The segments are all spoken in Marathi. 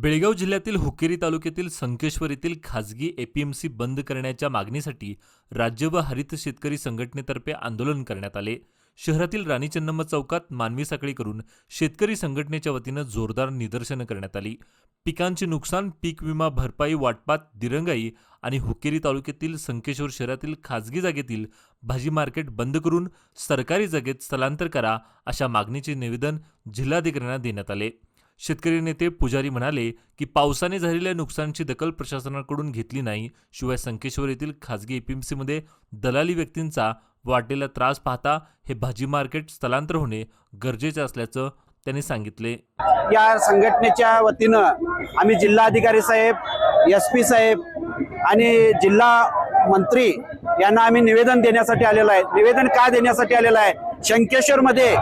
बेळगाव जिल्ह्यातील हुकेरी तालुक्यातील संकेश्वर येथील खाजगी एपीएमसी बंद करण्याच्या मागणीसाठी राज्य व हरित शेतकरी संघटनेतर्फे आंदोलन करण्यात आले. शहरातील राणी चन्नम्मा चौकात मानवी साखळी करून शेतकरी संघटनेच्या वतीनं जोरदार निदर्शनं करण्यात आली. पिकांचे नुकसान पीक विमा भरपाई वाटपात दिरंगाई आणि हुकेरी तालुक्यातील संकेश्वर शहरातील खाजगी जागेतील भाजी मार्केट बंद करून सरकारी जागेत स्थलांतर करा अशा मागणीचे निवेदन जिल्हाधिकाऱ्यांना देण्यात आले. शेतकरी नेते पुजारी म्हणाले की पावसाने झालेल्या नुकसानीची दखल प्रशासनाकडून घेतली नाही. शिवाय संकेश्वर येथील खाजगी एपीएमसीमध्ये दलाली व्यक्तींचा वाढलेला त्रास पाहता हे भाजी मार्केट स्थलांतर होणे गरजेचे असल्याचं त्यांनी सांगितले. या संघटनेच्या वतीनं आम्ही जिल्हाधिकारी साहेब एस पी साहेब आणि जिल्हा मंत्री यांना आम्ही निवेदन देण्यासाठी आलेलो आहे. निवेदन का देण्यासाठी आलेलं आहे? शंकेश्वरमध्ये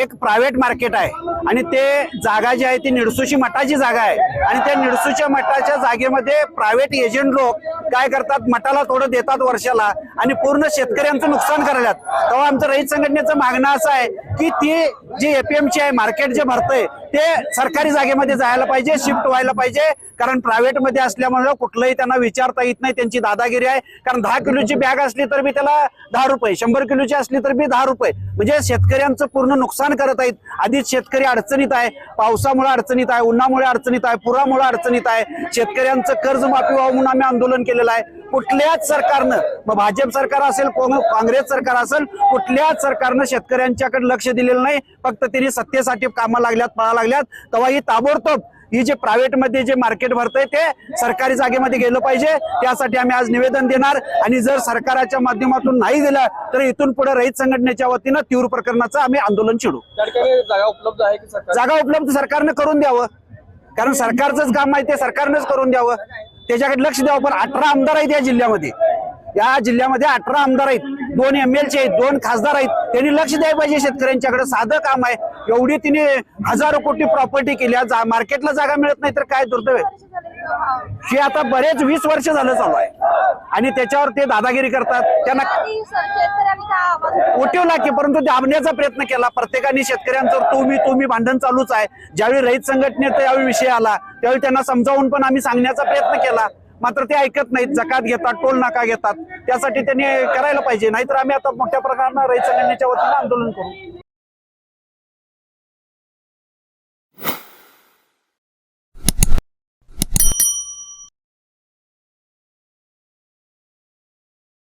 एक प्रायव्हेट मार्केट आहे. आणि ते जागा जी आहे ती निडसुशी मठाची जागा आहे. आणि त्या निडसूच्या मठाच्या जागेमध्ये प्रायव्हेट एजंट लोक काय करतात? मठाला थोडं देतात वर्षाला. आणि पूर्ण शेतकऱ्यांचं नुकसान करायला तेव्हा आमचं रहित संघटनेचं मागणं असं आहे की ती जे एपीएमची आहे मार्केट जे भरतंय ते सरकारी जागेमध्ये जायला पाहिजे शिफ्ट व्हायला पाहिजे. कारण प्रायव्हेटमध्ये असल्यामुळे कुठलंही त्यांना विचारता येत नाही त्यांची दादागिरी आहे. कारण दहा किलोची बॅग असली तर बी त्याला दहा रुपये शंभर किलोची असली तर बी दहा रुपये. म्हणजे शेतकऱ्यांचं पूर्ण नुकसान करत आहेत. आधीच शेतकरी अडचणीत आहे. पावसामुळे अडचणीत आहे उन्हामुळे अडचणीत आहे पुरामुळे अडचणीत आहे. शेतकऱ्यांचं कर्जमाफी व्हावं म्हणून आम्ही आंदोलन केलेलं आहे. कुठल्याच सरकारनं मग भाजप सरकार असेल काँग्रेस सरकार असेल कुठल्याच सरकारनं शेतकऱ्यांच्याकडे लक्ष दिलेलं नाही. फक्त त्यांनी सत्तेसाठी कामं लागल्यात पळा लागल्यात. तेव्हा ही ताबडतोब ही जे प्रायव्हेटमध्ये जे मार्केट भरतंय ते सरकारी जागेमध्ये गेलं पाहिजे. त्यासाठी आम्ही आज निवेदन देणार. आणि जर सरकारच्या माध्यमातून नाही दिलं तर इथून पुढे रहित संघटनेच्या वतीनं तीव्र प्रकरणाचं आम्ही आंदोलन छेडू. जागा उपलब्ध आहे जागा उपलब्ध सरकारनं करून द्यावं. कारण सरकारचंच काम आहे ते सरकारनंच करून द्यावं. त्याच्याकडे लक्ष द्यावं. पण अठरा आमदार आहेत या जिल्ह्यामध्ये. या जिल्ह्यामध्ये अठरा आमदार आहेत. दोन एम एल आहेत दोन खासदार आहेत. त्यांनी लक्ष द्यायला पाहिजे. शेतकऱ्यांच्याकडे साधं काम आहे. एवढी तिने हजारो कोटी प्रॉपर्टी केल्या जा मार्केटला जागा मिळत नाही तर काय दुर्दैव आहे? हे आता बरेच वीस वर्ष झालं चालू आहे. आणि त्याच्यावर ते दादागिरी करतात. त्यांना उठवला की परंतु दाबण्याचा प्रयत्न केला. प्रत्येकाने शेतकऱ्यांचं तुम्ही तुम्ही भांडण चालूच आहे. ज्यावेळी रहित संघटनेचा यावेळी विषय आला त्यावेळी त्यांना समजावून पण आम्ही सांगण्याचा प्रयत्न केला. मात्र ते ऐकत नाहीत जकात घेतात टोल नाका घेतात. त्यासाठी त्यांनी करायला पाहिजे नाहीतर आम्ही आता मोठ्या प्रकारानं रहित संघटनेच्या वतीनं आंदोलन करू.